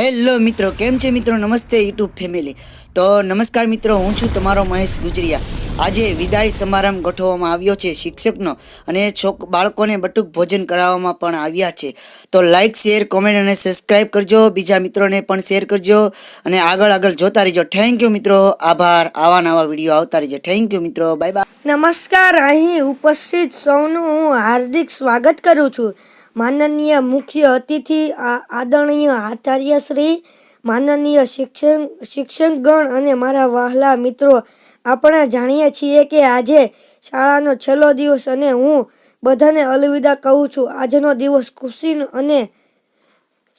Hello મિત્રો, કેમ છે મિત્રો? નમસ્તે યુટ્યુબ ફેમિલી. તો નમસ્કાર મિત્રો, હું છું તમારો મહેશ ગુજરિયા. આજે વિદાય સમારંભ ગોઠવવામાં આવ્યો છે શિક્ષકનો અને છોક બાળકોને બટુક ભોજન કરાવવામાં પણ આવ્યા છે. તો લાઇક શેર કોમેન્ટ અને સબસ્ક્રાઈબ કરજો. બીજા મિત્રોને પણ શેર કરજો. અને આગળ આગળ જોતા રહેજો. થેન્ક યુ મિત્રો. આભાર. આવા નવા વીડિયો આવતા રહેજો. થેન્ક યુ મિત્રો. બાય બાય નમસ્કાર. અહીં ઉપસ્થિત સૌનું હું હાર્દિક સ્વાગત કરું છું. માનનીય મુખ્ય અતિથિ આદરણીય આચાર્ય શ્રી, માનનીય શિક્ષણ, શિક્ષકગણ અને મારા વહાલા મિત્રો. આપણે જાણીએ છીએ કે આજે શાળાનો છેલ્લો દિવસ અને હું બધાને અલવિદા કહું છું. આજનો દિવસ ખુશી અને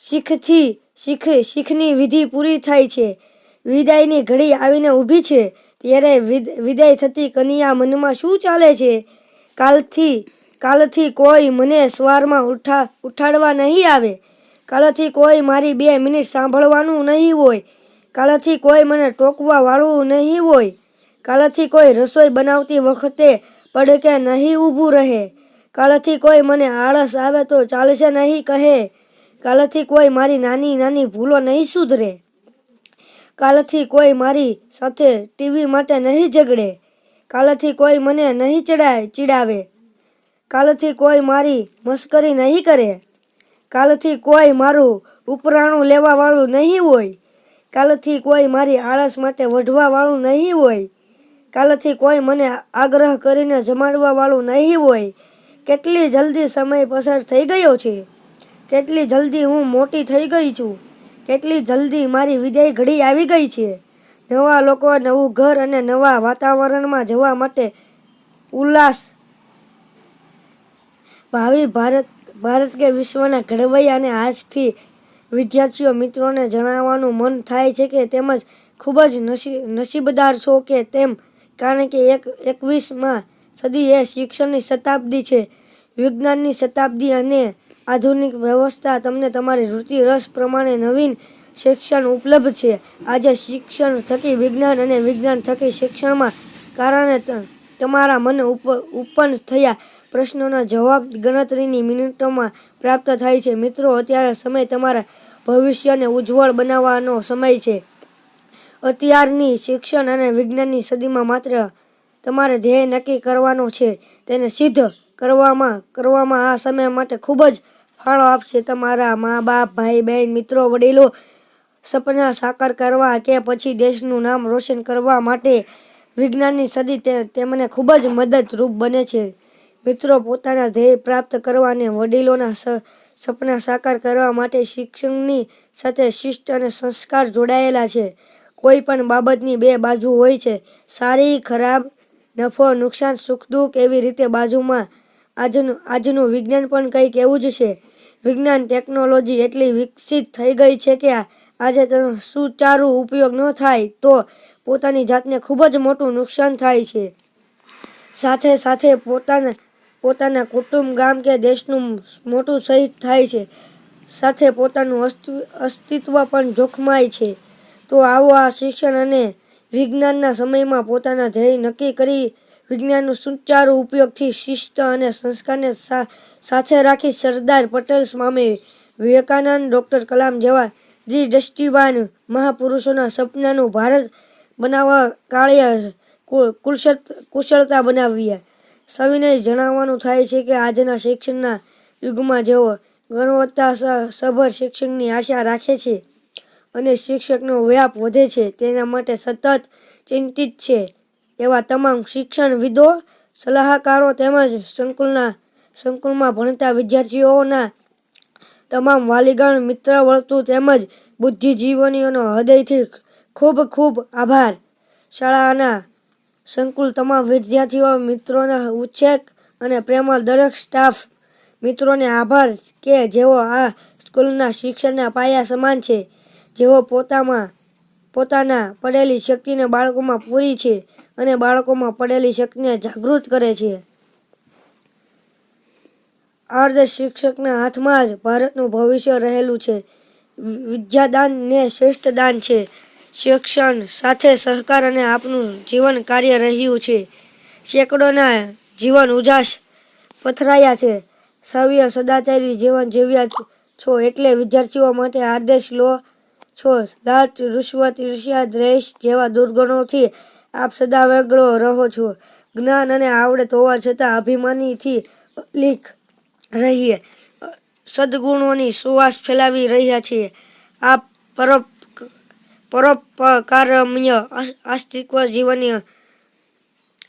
શીખથી શીખ, શીખની વિધિ પૂરી થાય છે. વિદાયની ઘડી આવીને ઊભી છે. ત્યારે વિદ- વિદાય થતી કન્યા મનમાં શું ચાલે છે? કાલથી કાલથી કોઈ મને સવારમાં ઉઠા, ઉઠાડવા નહીં આવે. કાલથી કોઈ મારી બે મિનિટ સાંભળવાનું નહીં હોય. કાલથી કોઈ મને ટોકવા વાળું નહીં હોય. કાલથી કોઈ રસોઈ બનાવતી વખતે પડકે નહીં ઊભું રહે. કાલથી કોઈ મને આળસ આવે તો ચાલશે નહીં કહે. કાલથી કોઈ મારી નાની નાની ભૂલો નહીં સુધરે. કાલથી કોઈ મારી સાથે ટીવી માટે નહીં ઝઘડે કાલથી કોઈ મને નહીં ચડાય, ચીડાવે. કાલથી કોઈ મારી મસ્કરી નહીં કરે. કાલથી કોઈ મારું ઉપરાણું લેવાવાળું નહીં હોય. કાલથી કોઈ મારી આળસ માટે વઢવાવાળું નહીં હોય. કાલથી કોઈ મને આગ્રહ કરીને જમાડવાવાળું નહીં હોય. કેટલી જલ્દી સમય પસાર થઈ ગયો છે. કેટલી જલ્દી હું મોટી થઈ ગઈ છું. કેટલી જલ્દી મારી વિદાય ઘડી આવી ગઈ છે. નવા લોકો નવું ઘર અને નવા વાતાવરણમાં જવા માટે ઉલ્લાસ ભાવિ ભારત ભારત કે વિશ્વના ઘડવૈયા અને આજથી વિદ્યાર્થીઓ મિત્રોને જણાવવાનું મન થાય છે કે તેમજ ખૂબ જ નસી નસીબદાર છો કે તેમ, કારણ કે એક, એકવીસમાં સદી એ શિક્ષણની શતાબ્દી છે. વિજ્ઞાનની શતાબ્દી અને આધુનિક વ્યવસ્થા તમને તમારી રુચિ રસ પ્રમાણે નવીન શિક્ષણ ઉપલબ્ધ છે. આજે શિક્ષણ થકી વિજ્ઞાન અને વિજ્ઞાન થકી શિક્ષણમાં કારણે તમારા મન ઉપ, ઉત્પન્ન થયા. પ્રશ્નોના જવાબ ગણતરીની મિનિટોમાં પ્રાપ્ત થાય છે. મિત્રો, અત્યારે સમય તમારા ભવિષ્યને ઉજ્જવળ બનાવવાનો સમય છે. અત્યારની શિક્ષણ અને વિજ્ઞાનની સદીમાં માત્ર તમારે ધ્યેય નક્કી કરવાનો છે. તેને સિદ્ધ કરવામાં કરવામાં આ સમય માટે ખૂબ જ ફાળો આપશે. તમારા મા બાપ, ભાઈ, બહેન, મિત્રો, વડીલો સપના સાકાર કરવા કે પછી દેશનું નામ રોશન કરવા માટે વિજ્ઞાનની સદી તેમને ખૂબ જ મદદરૂપ બને છે. મિત્રો પોતાના ધ્યેય પ્રાપ્ત કરવા અને વડીલોના સપના સાકાર કરવા માટે શિક્ષણની સાથે શિસ્ત અને સંસ્કાર જોડાયેલા છે. કોઈ પણ બાબતની બે બાજુ હોય છે. સારી, ખરાબ, નફો, નુકસાન, સુખ, દુઃખ એવી રીતે બાજુમાં આજનું આજનું વિજ્ઞાન પણ કંઈક એવું જ છે. વિજ્ઞાન ટેકનોલોજી એટલી વિકસિત થઈ ગઈ છે કે આજે તેનો સુચારુ ઉપયોગ ન થાય તો પોતાની જાતને ખૂબ જ મોટું નુકસાન થાય છે. સાથે સાથે પોતાના પોતાના કુટુંબ, ગામ કે દેશનું મોટું શહીદ થાય છે. સાથે પોતાનું અસ્તિ- અસ્તિત્વ પણ જોખમાય છે. તો આવો આ શિક્ષણ અને વિજ્ઞાનના સમયમાં પોતાના ધ્યેય નક્કી કરી વિજ્ઞાનનું સુચારુ ઉપયોગથી શિસ્ત અને સંસ્કારને સાથે રાખી સરદાર પટેલ સ્વામી વિવેકાનંદ, ડૉક્ટર કલામ જેવા દ્રષ્ટિવાન મહાપુરુષોના સપનાનું ભારત બનાવવા કાળે કુશળતા બનાવ્યા. સવિનય જણાવવાનું થાય છે કે આજના શિક્ષણના યુગમાં જેઓ ગુણવત્તા સભર શિક્ષણની આશા રાખે છે અને શિક્ષકનો વ્યાપ વધે છે, તેના માટે સતત ચિંતિત છે. એવા તમામ શિક્ષણવિદો સલાહકારો તેમજ સંકુલના, સંકુલમાં ભણતા વિદ્યાર્થીઓના તમામ વાલીગણ, મિત્ર વર્તુળ તેમજ બુદ્ધિજીવનીઓનો હૃદયથી ખૂબ ખૂબ આભાર. શાળાના સંકુલ તમામ વિદ્યાર્થીઓ, મિત્રોને ઉચ્છેક અને પ્રેમળ દરેક સ્ટાફ મિત્રોને આભાર કે જેઓ આ સ્કૂલના શિક્ષણના પાયા સમાન છે, જેઓ પોતામાં, પોતાના પડેલી શક્તિને બાળકોમાં પૂરી છે અને બાળકોમાં પડેલી શક્તિને જાગૃત કરે છે. અર્ધ શિક્ષકના હાથમાં જ ભારતનું ભવિષ્ય રહેલું છે. વિદ્યાદાન ને શ્રેષ્ઠ દાન છે. શિક્ષણ સાથે સહકાર અને આપનું જીવન કાર્ય રહ્યું છે. સેંકડોના જીવન ઉજાસ પથરાયા છે. સવ્ય સદાચારી જીવન જીવ્યા છો એટલે વિદ્યાર્થીઓ માટે આદેશ લો છો. લાચ રૂશ્વત, ઈર્ષ્યા, દ્વેષ જેવા દુર્ગુણોથી આપ સદા વેગળો રહો છો. જ્ઞાન અને આવડત હોવા છતાં અભિમાનીથી લીક રહીએ. સદગુણોની સુવાસ ફેલાવી રહ્યા છીએ. આપ પરોપ પરોપકારમ્ય અસ્તિત્વ જીવનની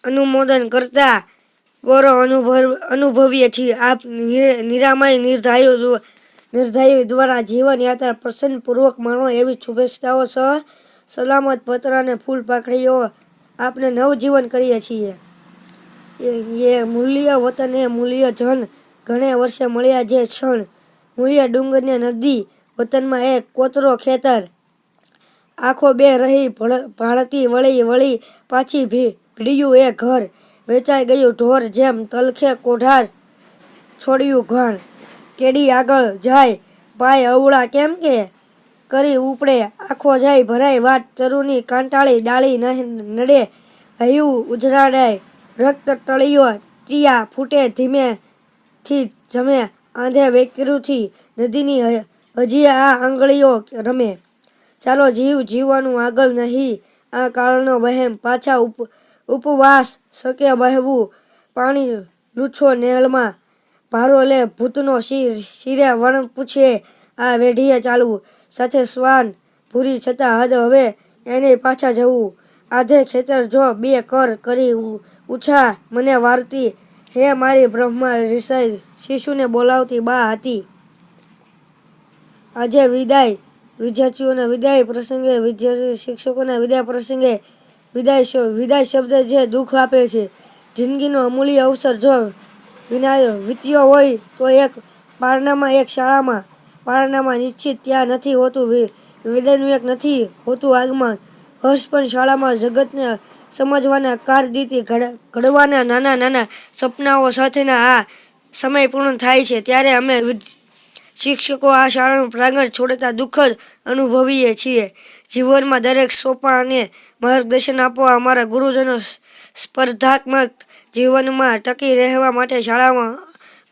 અનુમોદન કરતા ગૌરવ અનુભવ, અનુભવીએ છીએ. નિ- નિરામય, નિર્ધાયો દ્વ- દ્વારા જીવન યાત્રા પ્રસન્નપૂર્વક માણો એવી શુભેચ્છાઓ સહ સલામત પત્ર અને ફૂલ પાખડીઓ આપને નવજીવન કરીએ છીએ. એ મૂલ્ય વતન, એ મૂલ્ય જન ઘણે વર્ષે મળ્યા જે ક્ષણ. મૂલ્ય ડુંગરને નદી વતનમાં એક કોતરો ખેતર આંખો બે રહી, ભળ- ભાળતી વળી વળી પાછી ભીડ્યું એ ઘર. વેચાઈ ગયું ઢોર જેમ તલખે કોઢાર છોડ્યું ઘણ. કેડી આગળ જાય, ભાઈ અવળા કેમ કે? કરી ઉપડે, આખો જાય, ભરાય વાટ ચરુની કાંટાળી ડાળી નડે. હયું ઉજરાડાય, રક્ત તળિયો ટીયા ફૂટે ધીમેથી જમે. આંધે વેકરુથી નદીની હજી આ આંગળીઓ રમે. ચાલો જીવ જીવવાનું આગળ નહીં. આ કાળનો વહેમ પાછા ઉપ, ઉપવાસ શક્ય બહેવું પાણી લૂછો નેહળમાં ભારો લે ભૂતનો શિર શિરે વણ પૂછે. આ વેઢીએ ચાલવું સાથે શ્વાન ભૂરી છતાં હદ હવે એને પાછા જવું. આધે ખેતર જો બે કર કરી ઉછા મને વારતી. હે મારી બ્રહ્મા રિષય શિશુને બોલાવતી બા હતી. આજે વિદાય. વિદ્યાર્થીઓના વિદાય પ્રસંગે, વિદ્યાર્થી શિક્ષકોના વિદાય પ્રસંગે વિદાય વિદાય શબ્દ જે દુઃખ આપે છે, જિંદગીનો અમૂલ્ય અવસર જો વિનાયો, વીત્યો હોય તો એક પારણામાં, એક શાળામાં પારણામાં નિશ્ચિત ત્યાં નથી હોતું વિદાયનું એક નથી હોતું આગમાં હર્ષ પણ શાળામાં જગતને સમજવાના કારદીથી ઘડ, ઘડવાના નાના નાના સપનાઓ સાથેના આ સમય પૂર્ણ થાય છે. ત્યારે અમે શિક્ષકો આ શાળાનું પ્રાંગણ છોડતા દુઃખદ અનુભવીએ છીએ. જીવનમાં દરેક સોપા અને માર્ગદર્શન આપવા અમારા ગુરુજનો સ્પર્ધાત્મક જીવનમાં ટકી રહેવા માટે શાળામાં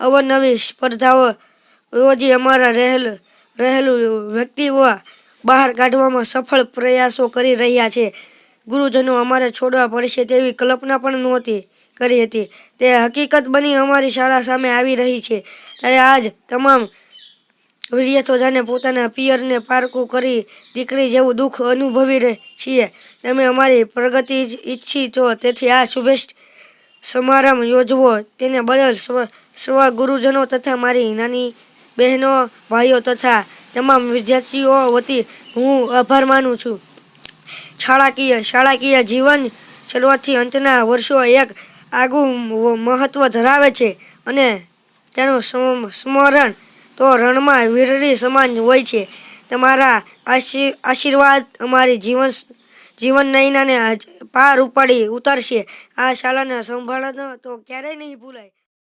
અવનવી સ્પર્ધાઓ યોજી અમારા રહેલ, રહેલું વ્યક્તિઓ બહાર કાઢવામાં સફળ પ્રયાસો કરી રહ્યા છે. ગુરુજનો અમારે છોડવા પડશે તેવી કલ્પના પણ નહોતી કરી હતી. તે હકીકત બની અમારી શાળા સામે આવી રહી છે. ત્યારે આજ તમામ વિદ્યાર્થીઓ પોતાના પિયરને પારકું કરી દીકરી જેવું દુઃખ અનુભવી છીએ. તમે અમારી પ્રગતિ ઈચ્છી તો તેથી આ શુભેચ્છ સમારંભ યોજવો. તેને બદલ સ્વ ગુરુજનો તથા મારી નાની બહેનો, ભાઈઓ તથા તમામ વિદ્યાર્થીઓ વતી હું આભાર માનું છું. શાળાકીય શાળાકીય જીવન શરૂઆતથી અંતના વર્ષો એક આગવું મહત્ત્વ ધરાવે છે અને તેનું સ્મ- સ્મરણ તો રણમાં વીરડી સમાન હોય છે. તમારા આશી, આશીર્વાદ અમારી જીવન જીવન નૈનાને પાર ઉપાડી ઉતારશે. આ શાળાને સંભાળનો તો ક્યારેય નહીં ભૂલાય.